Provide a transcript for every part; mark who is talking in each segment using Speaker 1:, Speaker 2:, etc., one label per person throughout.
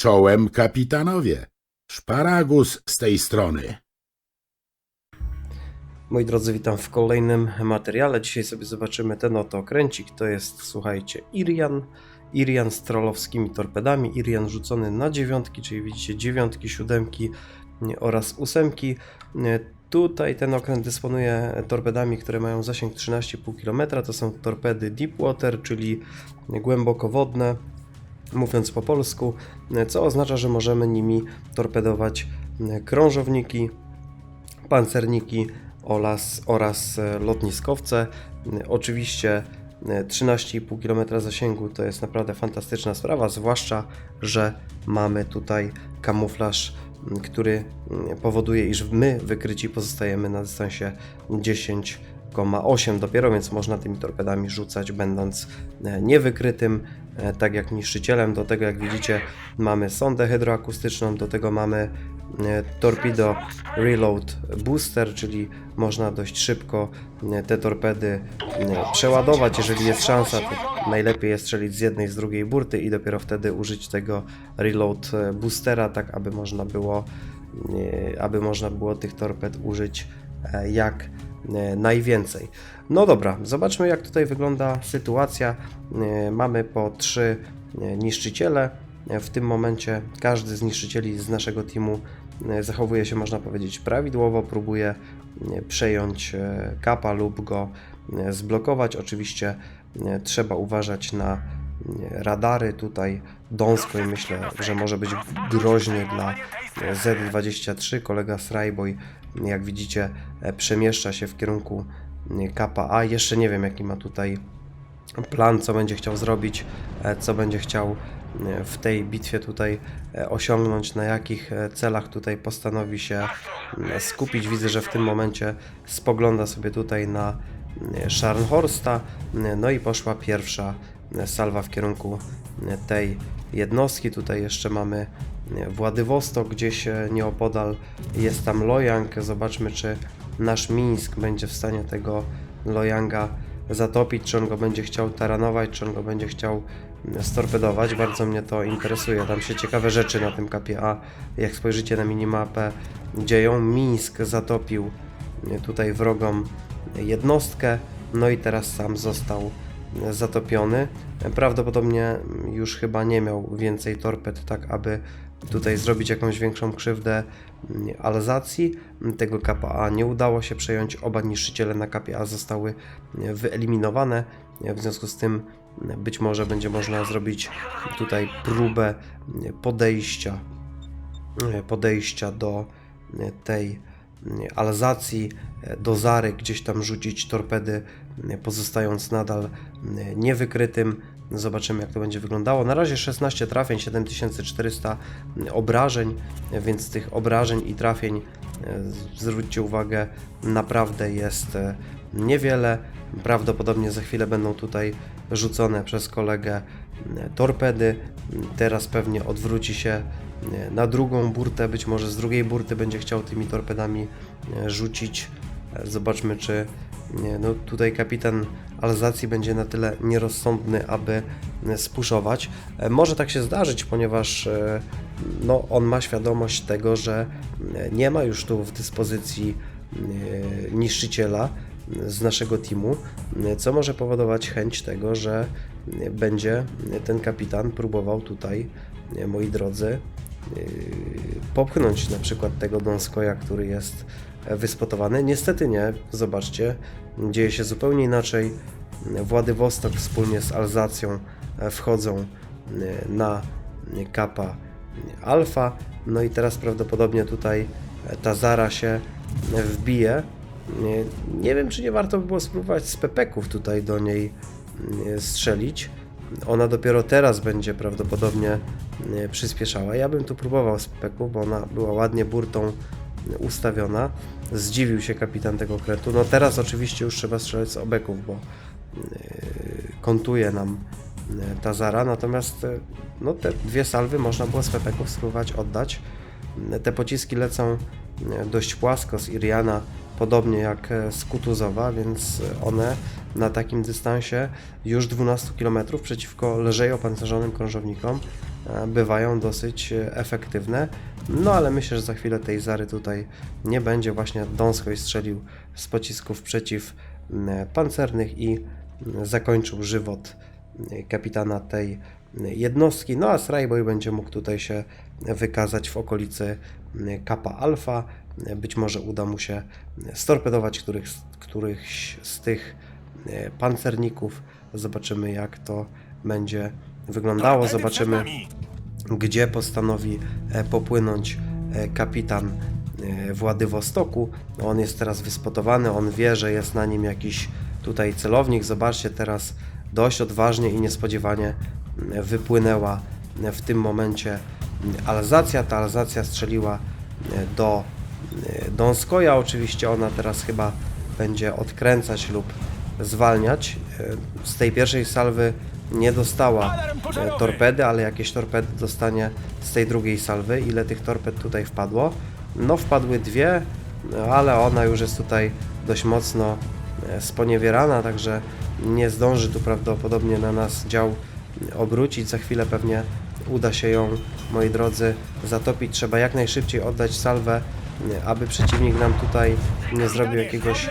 Speaker 1: Czołem kapitanowie. Szparagus z tej strony.
Speaker 2: Moi drodzy, witam w kolejnym materiale. Dzisiaj sobie zobaczymy ten oto okręcik. To jest, słuchajcie, Irian. Irian z trollowskimi torpedami. Irian rzucony na dziewiątki, czyli widzicie dziewiątki, siódemki oraz ósemki. Tutaj ten okręt dysponuje torpedami, które mają zasięg 13,5 km. To są torpedy Deepwater, czyli głębokowodne, mówiąc po polsku, co oznacza, że możemy nimi torpedować krążowniki, pancerniki oraz, oraz lotniskowce. Oczywiście e, 13,5 km zasięgu to jest naprawdę fantastyczna sprawa, zwłaszcza, że mamy tutaj kamuflaż, który powoduje, iż my wykryci pozostajemy na dystansie 10,8 dopiero, więc można tymi torpedami rzucać będąc e, niewykrytym, e, tak jak niszczycielem. Do tego, jak widzicie, mamy sondę hydroakustyczną, do tego mamy e, torpedo reload booster, czyli można dość szybko te torpedy przeładować. Jeżeli jest szansa, to najlepiej jest strzelić z jednej, z drugiej burty i dopiero wtedy użyć tego reload boostera, tak aby można było, aby można było tych torped użyć jak najwięcej. No dobra, zobaczmy jak tutaj wygląda sytuacja. E, Mamy po trzy e, niszczyciele. E, W tym momencie każdy z niszczycieli z naszego teamu e, zachowuje się, można powiedzieć, prawidłowo, próbuje e, przejąć e, kapa lub go e, zblokować. Oczywiście e, trzeba uważać na e, radary tutaj Donsko i myślę, że może być groźnie dla e, Z23. Kolega Srajboj, jak widzicie, e, przemieszcza się w kierunku e, kapa A. Jeszcze nie wiem, jaki ma tutaj plan, co będzie chciał zrobić, e, co będzie chciał w tej bitwie tutaj osiągnąć, na jakich celach tutaj postanowi się skupić. Widzę, że w tym momencie spogląda sobie tutaj na Scharnhorsta, no i poszła pierwsza salwa w kierunku tej jednostki. Tutaj jeszcze mamy Władywostok, gdzieś nieopodal jest tam Lojang. Zobaczmy, czy nasz Mińsk będzie w stanie tego Lojanga zatopić, czy on go będzie chciał taranować, czy on go będzie chciał storpedować. Bardzo mnie to interesuje. Tam się ciekawe rzeczy na tym kapie A. Jak spojrzycie na minimapę, dzieją. Mińsk zatopił tutaj wrogą jednostkę, no i teraz sam został zatopiony. Prawdopodobnie już chyba nie miał więcej torped, tak aby tutaj zrobić jakąś większą krzywdę mm, Alzacji. Tego kapa A nie udało się przejąć. Oba niszczyciele na kapie A zostały mm, wyeliminowane. W związku z tym mm, być może będzie można zrobić tutaj próbę podejścia podejścia do tej Alzacji, e, do Zary, gdzieś tam rzucić torpedy, pozostając nadal niewykrytym. Zobaczymy, jak to będzie wyglądało. Na razie 16 trafień, 7400 obrażeń, więc tych obrażeń i trafień, e, zwróćcie uwagę, naprawdę jest e, niewiele. Prawdopodobnie za chwilę będą tutaj rzucone przez kolegę e, torpedy. Teraz pewnie odwróci się na drugą burtę, być może z drugiej burty będzie chciał tymi torpedami rzucić. Zobaczmy, czy no tutaj kapitan Alzacji będzie na tyle nierozsądny, aby e, spuszować. E, Może tak się zdarzyć, ponieważ e, no, on ma świadomość tego, że nie ma już tu w dyspozycji niszczyciela z naszego teamu, co może powodować chęć tego, że będzie ten kapitan próbował tutaj, moi drodzy, popchnąć na przykład tego Donskoja, który jest e, wyspotowany. Niestety nie, zobaczcie, dzieje się zupełnie inaczej. Władywostok wspólnie z Alzacją e, wchodzą e, na kapa alfa, no i teraz prawdopodobnie tutaj e, ta Zara się wbije. Nie, wiem, czy nie warto by było spróbować z pepeków tutaj do niej strzelić. Ona dopiero teraz będzie prawdopodobnie przyspieszała. Ja bym tu próbował z pepeków, bo ona była ładnie burtą ustawiona. Zdziwił się kapitan tego okrętu. No teraz oczywiście już trzeba strzelać z obeków, bo e, kontuje nam e, ta Zara, natomiast e, no, te dwie salwy można było z pepeków spróbować oddać. Te pociski lecą dość płasko z Iriana, podobnie jak z Kutuzowa, więc one na takim dystansie już 12 km przeciwko lżej opancerzonym krążownikom bywają dosyć e, efektywne. No ale myślę, że za chwilę tej Zary tutaj nie będzie. Właśnie Donskoj strzelił z pocisków przeciw m, pancernych i zakończył żywot kapitana tej jednostki. No a Strajboj będzie mógł tutaj się wykazać w okolicy Kappa Alfa. Być może uda mu się storpedować których, którychś z tych e, pancerników. Zobaczymy jak to będzie wyglądało. Zobaczymy gdzie postanowi e, popłynąć e, kapitan e, Władywostoku. On jest teraz wyspotowany, on wie, że jest na nim jakiś tutaj celownik. Zobaczcie, teraz dość odważnie i niespodziewanie wypłynęła w tym momencie Alzacja. Ta Alzacja strzeliła do Donskoja. Oczywiście ona teraz chyba będzie odkręcać lub zwalniać. Z tej pierwszej salwy nie dostała e, torpedy, ale jakieś torpedy dostanie z tej drugiej salwy. Ile tych torped tutaj wpadło? No wpadły dwie, ale ona już jest tutaj dość mocno e, sponiewierana, także nie zdąży tu prawdopodobnie na nas dział obrócić. Za chwilę pewnie uda się ją, moi drodzy, zatopić. Trzeba jak najszybciej oddać salwę, e, aby przeciwnik nam tutaj nie zrobił jakiegoś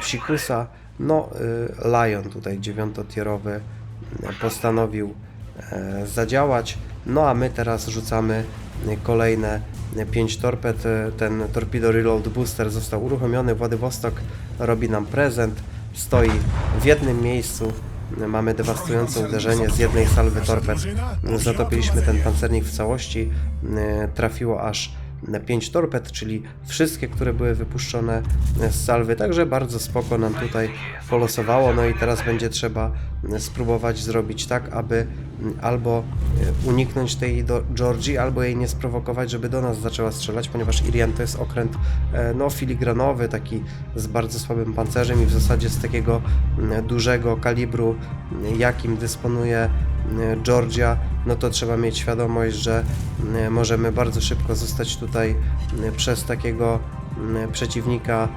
Speaker 2: psikusa. No, Lion tutaj dziewiątotierowy postanowił e, zadziałać. No a my teraz rzucamy kolejne 5 torped. Ten Torpedo Reload Booster został uruchomiony. Władywostok robi nam prezent. Stoi w jednym miejscu. Mamy dewastujące uderzenie z jednej salwy torped. Zatopiliśmy ten pancernik w całości. Y, Trafiło aż 5 torped, czyli wszystkie, które były wypuszczone z salwy. Także bardzo spoko nam tutaj polosowało. No i teraz będzie trzeba spróbować zrobić tak, aby albo uniknąć tej do Georgii, albo jej nie sprowokować, żeby do nas zaczęła strzelać, ponieważ Irian to jest okręt e, no, filigranowy, taki z bardzo słabym pancerzem i w zasadzie z takiego dużego kalibru, jakim dysponuje Georgia, no to trzeba mieć świadomość, że mm, możemy bardzo szybko zostać tutaj mm, przez takiego przeciwnika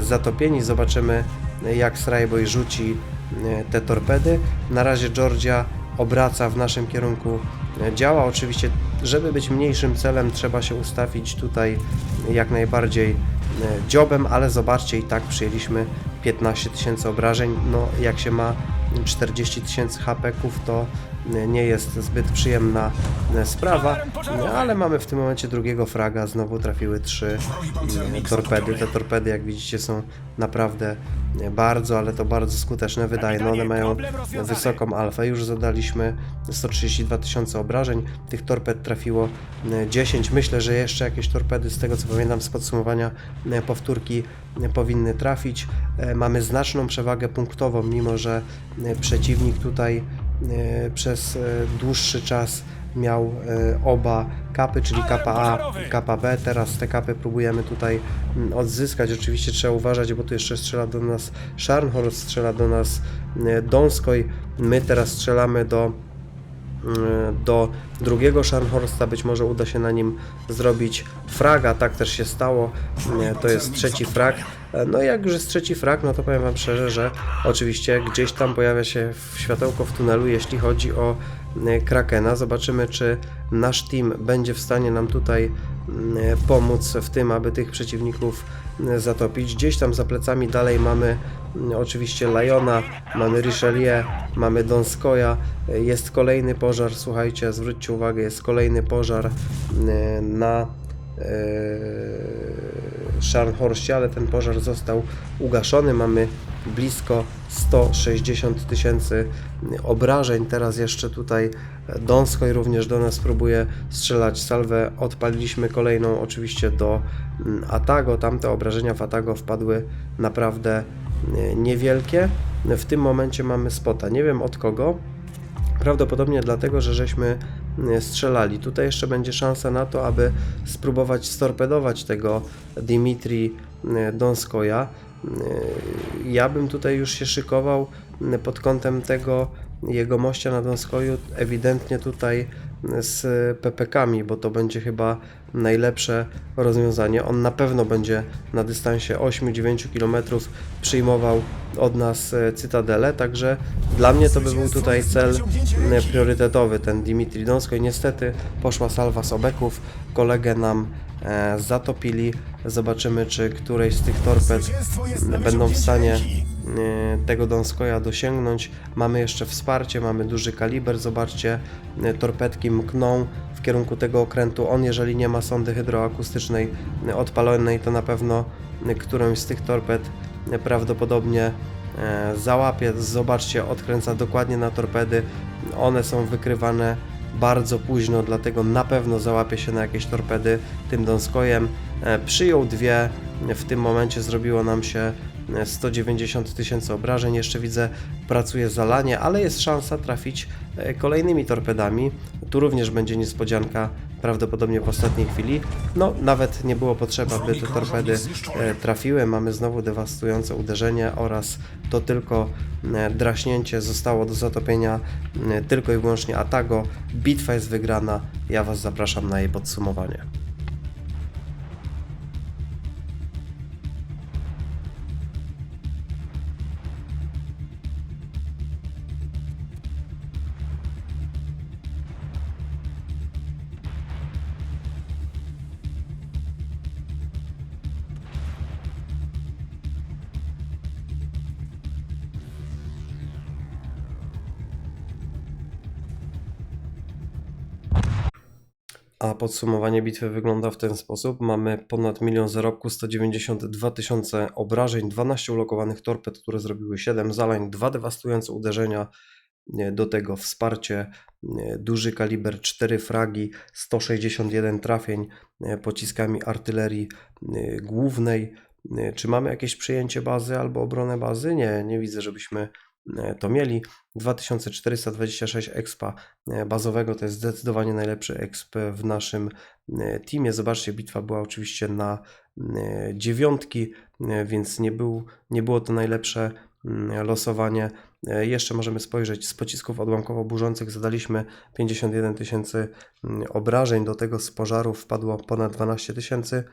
Speaker 2: zatopieni. Zobaczymy, jak Srajboj rzuci te torpedy. Na razie Georgia obraca w naszym kierunku e, działa. Oczywiście, żeby być mniejszym celem, trzeba się ustawić tutaj jak najbardziej e, dziobem, ale zobaczcie, i tak przyjęliśmy 15 tysięcy obrażeń. No, jak się ma 40 tysięcy HP-ków, to nie jest zbyt przyjemna e, sprawa, no, ale mamy w tym momencie drugiego fraga, znowu trafiły trzy e, torpedy. Te torpedy, jak widzicie, są naprawdę e, bardzo, ale to bardzo skuteczne, wydaje. No, one mają wysoką alfę. Już zadaliśmy 132 tysiące obrażeń. Tych torped trafiło e, 10. Myślę, że jeszcze jakieś torpedy, z tego co pamiętam z podsumowania e, powtórki, e, powinny trafić. E, Mamy znaczną przewagę punktową, mimo że e, przeciwnik tutaj e, przez e, dłuższy czas miał e, oba kapy, czyli kapa A i kapa B. Teraz te kapy próbujemy tutaj mm, odzyskać. Oczywiście trzeba uważać, bo tu jeszcze strzela do nas Scharnhorst, strzela do nas e, Donskoj. My teraz strzelamy do mm, do drugiego Scharnhorsta, być może uda się na nim zrobić fraga, tak też się stało, to jest trzeci frag, E, no i jak już jest trzeci frag, no to powiem Wam szczerze, że oczywiście gdzieś tam pojawia się światełko w tunelu, jeśli chodzi o e, Krakena, zobaczymy czy nasz team będzie w stanie nam tutaj mm, pomóc w tym, aby tych przeciwników mm, zatopić. Gdzieś tam za plecami dalej mamy oczywiście Liona, mamy Richelieu, mamy Donskoja, y, jest kolejny pożar, słuchajcie, zwróćcie uwagę, jest kolejny pożar na Scharnhorście, ale ten pożar został ugaszony. Mamy blisko 160 tysięcy obrażeń. Teraz jeszcze tutaj Donskoj również do nas próbuje strzelać salwę. Odpaliliśmy kolejną oczywiście do mm, Atago. Tamte obrażenia w Atago wpadły naprawdę y, niewielkie. W tym momencie mamy spota. Nie wiem od kogo. Prawdopodobnie dlatego, że żeśmy strzelali. Tutaj jeszcze będzie szansa na to, aby spróbować storpedować tego Dimitri y, Donskoja. Y, Ja bym tutaj już się szykował pod kątem tego jego mościa na Donskoju. Ewidentnie tutaj z PPK-ami, bo to będzie chyba najlepsze rozwiązanie. On na pewno będzie na dystansie 8-9 km przyjmował od nas e, Cytadelę, także dla mnie to by był tutaj cel e, priorytetowy, ten Dimitri Donsko i niestety poszła salwa z obeków, kolegę nam e, zatopili, zobaczymy czy któreś z tych torped będą w stanie tego Donskoja dosięgnąć. Mamy jeszcze wsparcie, mamy duży kaliber, zobaczcie, torpedki mkną kierunku tego okrętu. On, jeżeli nie ma sondy hydroakustycznej odpalonej, to na pewno którąś z tych torped prawdopodobnie e, załapie. Zobaczcie, odkręca dokładnie na torpedy. One są wykrywane bardzo późno, dlatego na pewno załapie się na jakieś torpedy tym Donskojem. E, Przyjął dwie, w tym momencie zrobiło nam się 190 tysięcy obrażeń. Jeszcze widzę, pracuje zalanie, ale jest szansa trafić e, kolejnymi torpedami. Tu również będzie niespodzianka, prawdopodobnie w ostatniej chwili. No, nawet nie było potrzeba, by te torpedy e, trafiły. Mamy znowu dewastujące uderzenie oraz to tylko e, draśnięcie zostało do zatopienia tylko i wyłącznie Atago. Bitwa jest wygrana. Ja Was zapraszam na jej podsumowanie. A podsumowanie bitwy wygląda w ten sposób. Mamy ponad milion zarobku, 192 tysiące obrażeń, 12 ulokowanych torped, które zrobiły 7 zalań, 2 dewastujące uderzenia, do tego wsparcie, duży kaliber, 4 fragi, 161 trafień pociskami artylerii głównej. Czy mamy jakieś przyjęcie bazy albo obronę bazy? Nie, nie widzę, żebyśmy to mieli. 2426 expa e, bazowego to jest zdecydowanie najlepszy exp w naszym e, teamie. Zobaczcie, bitwa była oczywiście na e, dziewiątki, e, więc nie, był, nie było to najlepsze mm, losowanie. E, Jeszcze możemy spojrzeć z pocisków odłamkowo-burzących zadaliśmy 51 tysięcy mm, obrażeń, do tego z pożarów wpadło ponad 12 tysięcy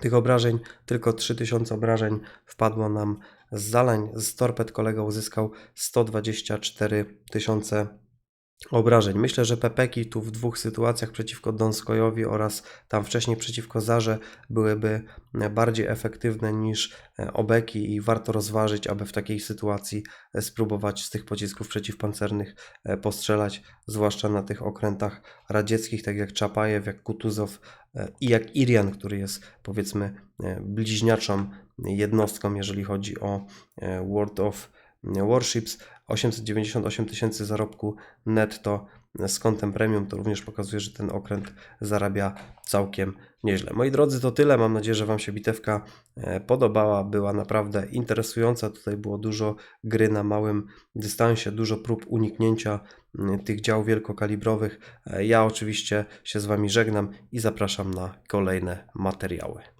Speaker 2: tych obrażeń, tylko 3000 obrażeń wpadło nam z zalań. Z torped kolega uzyskał 124 tysiące obrażeń. Myślę, że Pepeki tu w dwóch sytuacjach przeciwko Donskojowi oraz tam wcześniej przeciwko Zarze byłyby bardziej efektywne niż e, Obeki i warto rozważyć, aby w takiej sytuacji e, spróbować z tych pocisków przeciwpancernych e, postrzelać, zwłaszcza na tych okrętach radzieckich, tak jak Czapajew, jak Kutuzow i jak Irian, który jest powiedzmy bliźniaczą jednostką, jeżeli chodzi o World of Warships. 898 tysięcy zarobku netto z kątem premium to również pokazuje, że ten okręt zarabia całkiem nieźle. Moi drodzy, to tyle. Mam nadzieję, że Wam się bitewka e, podobała. Była naprawdę interesująca. Tutaj było dużo gry na małym dystansie, dużo prób uniknięcia m, tych dział wielkokalibrowych. E, Ja oczywiście się z Wami żegnam i zapraszam na kolejne materiały.